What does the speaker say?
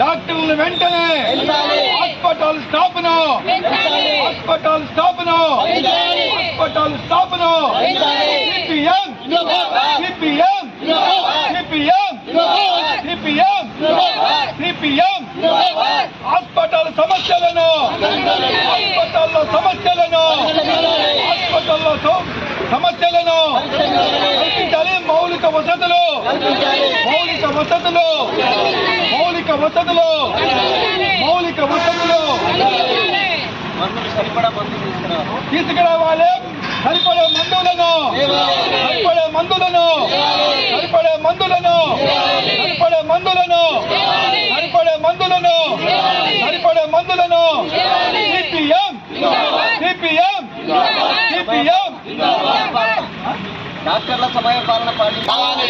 డాక్టర్లు వెంటనే హాస్పిటల్ స్టాఫ్ను హాస్పిటల్ స్టాఫ్ను hospital స్టాఫ్ను CPM. CPM. CPM. CPM. CPM. Hospital సమస్యలను. హాస్పిటల్లో సమస్యలను. హాస్పిటల్లో సౌ- సమస్యలను. కల్పించాలి మౌలిక వసతులు. మౌలిక వసతులు. మౌలిక వసతులు మౌలిక వసతులు తీసుకురావాలి సరిపడే మందులను. సరిపడే మందులను. సరిపడే మందులను. సరిపడే మందులను. సరిపడే మందులను. సరిపడే మందులను. సిపిఎం. సిపిఎం. సిపిఎం. డాక్టర్ల సమయ పాలన పాటించాలి